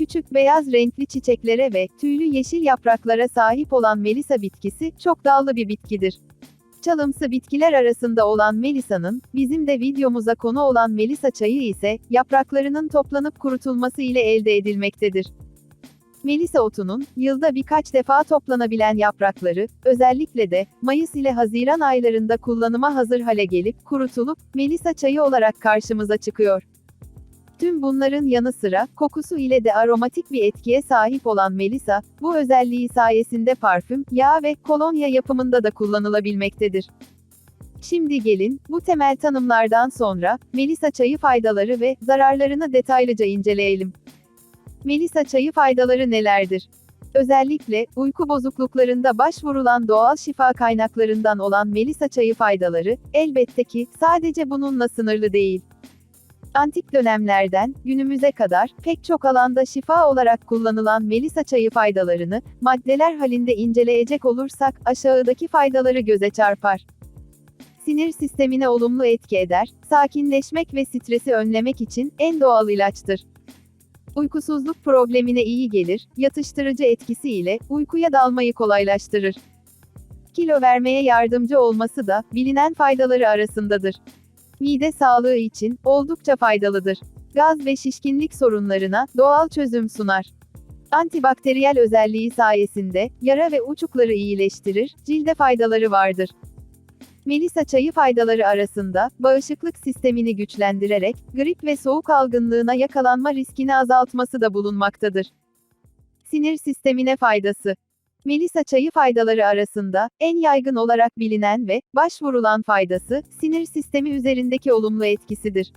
Küçük beyaz renkli çiçeklere ve tüylü yeşil yapraklara sahip olan Melisa bitkisi çok dallı bir bitkidir. Çalımsı bitkiler arasında olan Melisa'nın, bizim de videomuza konu olan Melisa çayı ise, yapraklarının toplanıp kurutulması ile elde edilmektedir. Melisa otunun, yılda birkaç defa toplanabilen yaprakları, özellikle de, Mayıs ile Haziran aylarında kullanıma hazır hale gelip, kurutulup, Melisa çayı olarak karşımıza çıkıyor. Tüm bunların yanı sıra, kokusu ile de aromatik bir etkiye sahip olan Melisa, bu özelliği sayesinde parfüm, yağ ve kolonya yapımında da kullanılabilmektedir. Şimdi gelin, bu temel tanımlardan sonra, Melisa çayı faydaları ve zararlarını detaylıca inceleyelim. Melisa çayı faydaları nelerdir? Özellikle, uyku bozukluklarında başvurulan doğal şifa kaynaklarından olan Melisa çayı faydaları, elbette ki, sadece bununla sınırlı değil. Antik dönemlerden, günümüze kadar, pek çok alanda şifa olarak kullanılan Melisa çayı faydalarını, maddeler halinde inceleyecek olursak, aşağıdaki faydaları göze çarpar. Sinir sistemine olumlu etki eder, sakinleşmek ve stresi önlemek için en doğal ilaçtır. Uykusuzluk problemine iyi gelir, yatıştırıcı etkisiyle, uykuya dalmayı kolaylaştırır. Kilo vermeye yardımcı olması da, bilinen faydaları arasındadır. Mide sağlığı için, oldukça faydalıdır. Gaz ve şişkinlik sorunlarına, doğal çözüm sunar. Antibakteriyel özelliği sayesinde, yara ve uçukları iyileştirir, cilde faydaları vardır. Melisa çayı faydaları arasında, bağışıklık sistemini güçlendirerek, grip ve soğuk algınlığına yakalanma riskini azaltması da bulunmaktadır. Sinir sistemine faydası. Melisa çayı faydaları arasında, en yaygın olarak bilinen ve, başvurulan faydası, sinir sistemi üzerindeki olumlu etkisidir.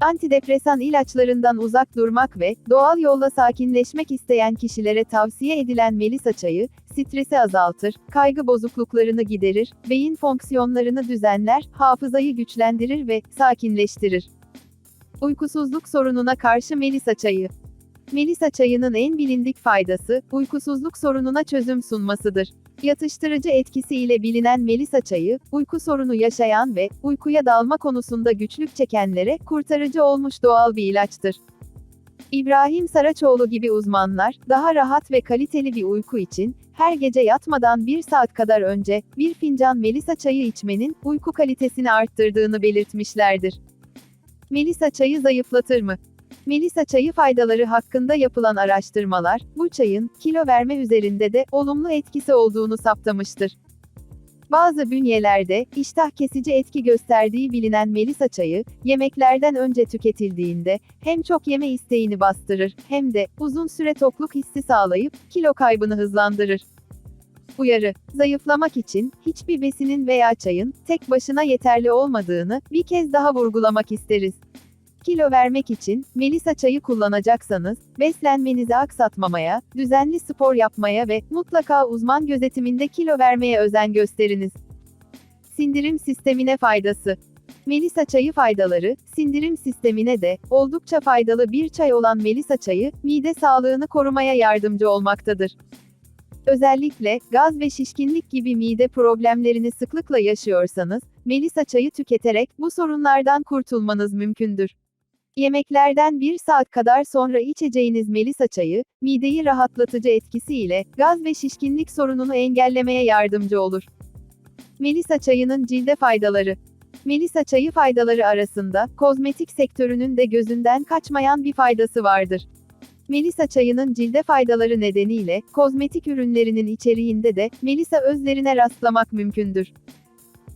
Antidepresan ilaçlarından uzak durmak ve, doğal yolla sakinleşmek isteyen kişilere tavsiye edilen Melisa çayı, stresi azaltır, kaygı bozukluklarını giderir, beyin fonksiyonlarını düzenler, hafızayı güçlendirir ve, sakinleştirir. Uykusuzluk sorununa karşı Melisa çayı. Melisa çayının en bilindik faydası, uykusuzluk sorununa çözüm sunmasıdır. Yatıştırıcı etkisiyle bilinen Melisa çayı, uyku sorunu yaşayan ve uykuya dalma konusunda güçlük çekenlere kurtarıcı olmuş doğal bir ilaçtır. İbrahim Saraçoğlu gibi uzmanlar, daha rahat ve kaliteli bir uyku için, her gece yatmadan bir saat kadar önce, bir fincan Melisa çayı içmenin, uyku kalitesini arttırdığını belirtmişlerdir. Melisa çayı zayıflatır mı? Melisa çayı faydaları hakkında yapılan araştırmalar, bu çayın, kilo verme üzerinde de, olumlu etkisi olduğunu saptamıştır. Bazı bünyelerde, iştah kesici etki gösterdiği bilinen Melisa çayı, yemeklerden önce tüketildiğinde, hem çok yeme isteğini bastırır, hem de, uzun süre tokluk hissi sağlayıp, kilo kaybını hızlandırır. Uyarı, zayıflamak için, hiçbir besinin veya çayın, tek başına yeterli olmadığını, bir kez daha vurgulamak isteriz. Kilo vermek için, Melisa çayı kullanacaksanız, beslenmenizi aksatmamaya, düzenli spor yapmaya ve mutlaka uzman gözetiminde kilo vermeye özen gösteriniz. Sindirim sistemine faydası. Melisa çayı faydaları, sindirim sistemine de oldukça faydalı bir çay olan Melisa çayı, mide sağlığını korumaya yardımcı olmaktadır. Özellikle, gaz ve şişkinlik gibi mide problemlerini sıklıkla yaşıyorsanız, Melisa çayı tüketerek bu sorunlardan kurtulmanız mümkündür. Yemeklerden bir saat kadar sonra içeceğiniz Melisa çayı, mideyi rahatlatıcı etkisiyle, gaz ve şişkinlik sorununu engellemeye yardımcı olur. Melisa çayının cilde faydaları. Melisa çayı faydaları arasında, kozmetik sektörünün de gözünden kaçmayan bir faydası vardır. Melisa çayının cilde faydaları nedeniyle, kozmetik ürünlerinin içeriğinde de, Melisa özlerine rastlamak mümkündür.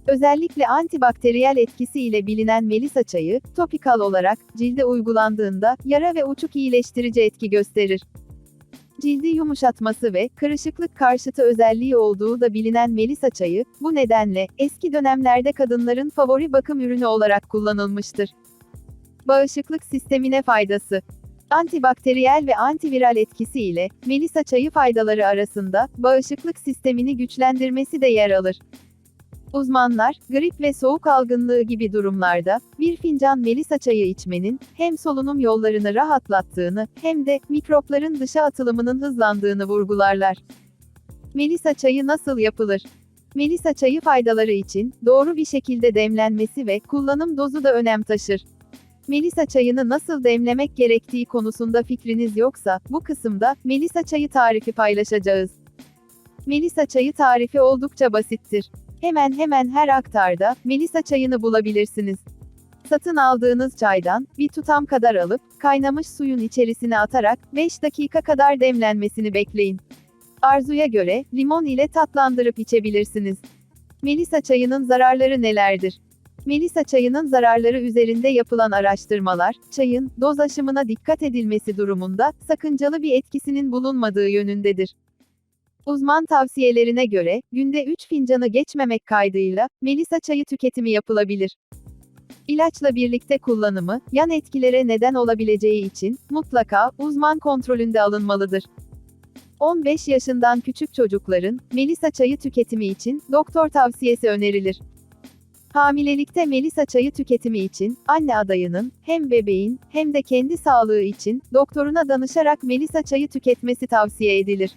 Özellikle antibakteriyel etkisiyle bilinen Melisa çayı, topikal olarak, cilde uygulandığında, yara ve uçuk iyileştirici etki gösterir. Cildi yumuşatması ve, kırışıklık karşıtı özelliği olduğu da bilinen Melisa çayı, bu nedenle, eski dönemlerde kadınların favori bakım ürünü olarak kullanılmıştır. Bağışıklık sistemine faydası. Antibakteriyel ve antiviral etkisiyle, Melisa çayı faydaları arasında, bağışıklık sistemini güçlendirmesi de yer alır. Uzmanlar, grip ve soğuk algınlığı gibi durumlarda, bir fincan Melisa çayı içmenin, hem solunum yollarını rahatlattığını, hem de, mikropların dışa atılımının hızlandığını vurgularlar. Melisa çayı nasıl yapılır? Melisa çayı faydaları için, doğru bir şekilde demlenmesi ve kullanım dozu da önem taşır. Melisa çayını nasıl demlemek gerektiği konusunda fikriniz yoksa, bu kısımda, Melisa çayı tarifi paylaşacağız. Melisa çayı tarifi oldukça basittir. Hemen hemen her aktarda, Melisa çayını bulabilirsiniz. Satın aldığınız çaydan, bir tutam kadar alıp, kaynamış suyun içerisine atarak, 5 dakika kadar demlenmesini bekleyin. Arzuya göre, limon ile tatlandırıp içebilirsiniz. Melisa çayının zararları nelerdir? Melisa çayının zararları üzerinde yapılan araştırmalar, çayın, doz aşımına dikkat edilmesi durumunda, sakıncalı bir etkisinin bulunmadığı yönündedir. Uzman tavsiyelerine göre, günde 3 fincanı geçmemek kaydıyla, Melisa çayı tüketimi yapılabilir. İlaçla birlikte kullanımı, yan etkilere neden olabileceği için, mutlaka, uzman kontrolünde alınmalıdır. 15 yaşından küçük çocukların, Melisa çayı tüketimi için, doktor tavsiyesi önerilir. Hamilelikte Melisa çayı tüketimi için, anne adayının, hem bebeğin, hem de kendi sağlığı için, doktoruna danışarak Melisa çayı tüketmesi tavsiye edilir.